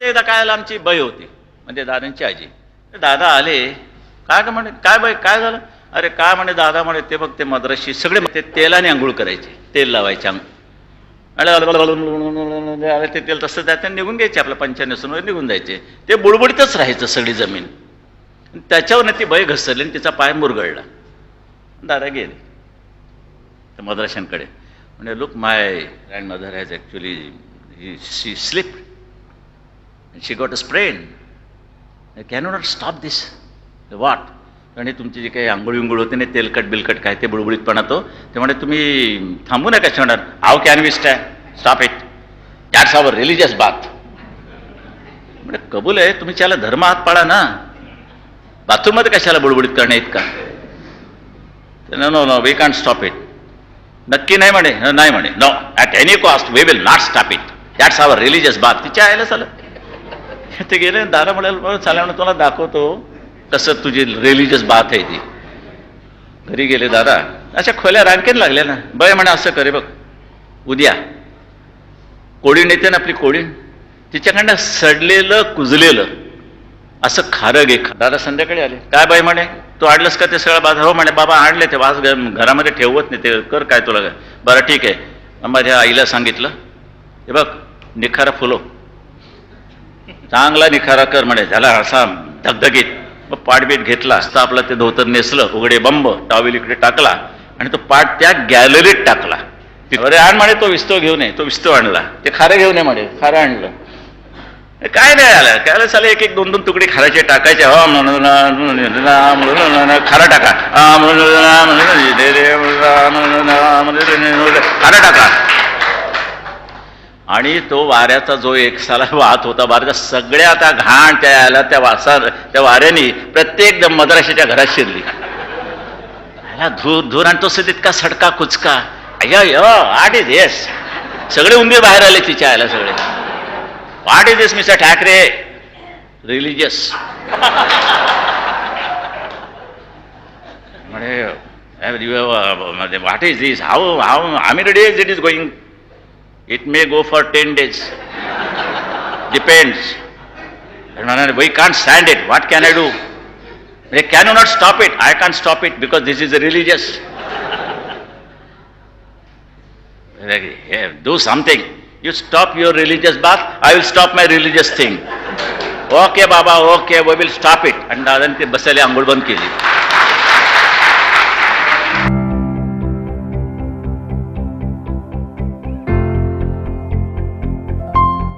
एकदा काय आलं आमची बाई होती म्हणजे दादांची आजी दादा आले काय का म्हणे काय बाई काय झालं अरे काय म्हणे दादा म्हणे ते बघ ते मद्राशी सगळे ते तेलाने आंघोळ करायचे तेल लावायचे अंग ते तेल तसं त्या निघून घ्यायचे आपल्या पंचाण्णव निघून जायचे ते बुडबुडीतच राहायचं सगळी जमीन त्याच्यावर ती बाई घसरली आणि तिचा पाय मुरगळला दादा गेले त्या मद्राशांकडे म्हणजे look my grandmother has actually she slip she got a sprain can not stop this वाट आणि तुमची जी काही आंघोळ विंगोळ होते ना तेलकट बिलकट काय ते बुळबुळीतपणा तो ते म्हणे तुम्ही थांबू नका म्हणणार आव can we स्टॅ stop it that's our religious bath म्हणजे कबूल आहे तुम्ही त्याला धर्म हात पाळा ना बाथरूममध्ये कशाला बुडबुडीत करणे इतका? No no no we can't stop it नक्की नाही म्हणे. नाही म्हणे. No at any cost we will not stop it that's our religious bath तिच्या आयला चालत ते गेले दारा म्हणाल चालेल म्हणून तुला दाखवतो कसं तुझी रिलिजियस बात आहे ती. घरी गेले दादा. अशा खोल्या रांकेन लागल्या ना. बय म्हणे असं करे बघ. उद्या. कोळीण येते ना आपली कोळीण तिच्याकडनं सडलेलं कुजलेलं असं खारं घे दादा संध्याकाळी आले. काय बाई म्हणे तू आणलंस का ते सगळं बाजार हो म्हणे बाबा आणले ते वास घरामध्ये ठेवत नाही ते. कर काय तुला. बरं ठीक आहे. माझ्या आईला सांगितलं. हे बघ निखारा फुलो. चांगला निखारा कर म्हणे झाला असा धगधगीत मग पाठबीट घेतला असता आपलं ते धोतर नेसलं उघडे बंब टावेल इकडे टाकला आणि तो पाठ त्या गॅलरीत टाकला अरे आण म्हणे तो विस्तव घेऊन ये तो विस्तव आणला ते खारं घेऊन ये म्हणे खारं आणलं काय नाही आलं काय आलं चालेल एक एक दोन दोन तुकडे खाराचे टाकायचे हो म्हणून खारा टाका हा, म्हणून खारा टाका आणि तो वाऱ्याचा जो एक साला वाहत होता वाऱ्याचा सगळ्या त्या घाण त्या याला त्या वासा त्या वाऱ्याने प्रत्येक मद्राशीच्या घरात शिरली. धूर धूर आणि तो तितका सडका कुचका अय्या य आठ इज येस सगळे उंदीर बाहेर आले तिच्या आयला सगळे. What is yes mister Thackeray religious म्हणे what is this how how आम्ही ready it is going It may go for 10 days. Depends. We can't stand it. What can I do? They cannot stop it. I can't stop it because this is religious. do something. You stop your religious bath, I will stop my religious thing. okay, Baba, okay, we will stop it. And then, ಬಸ್ಸಲ್ಲಿ ಅಂಗುಳ್ ಬಂದ್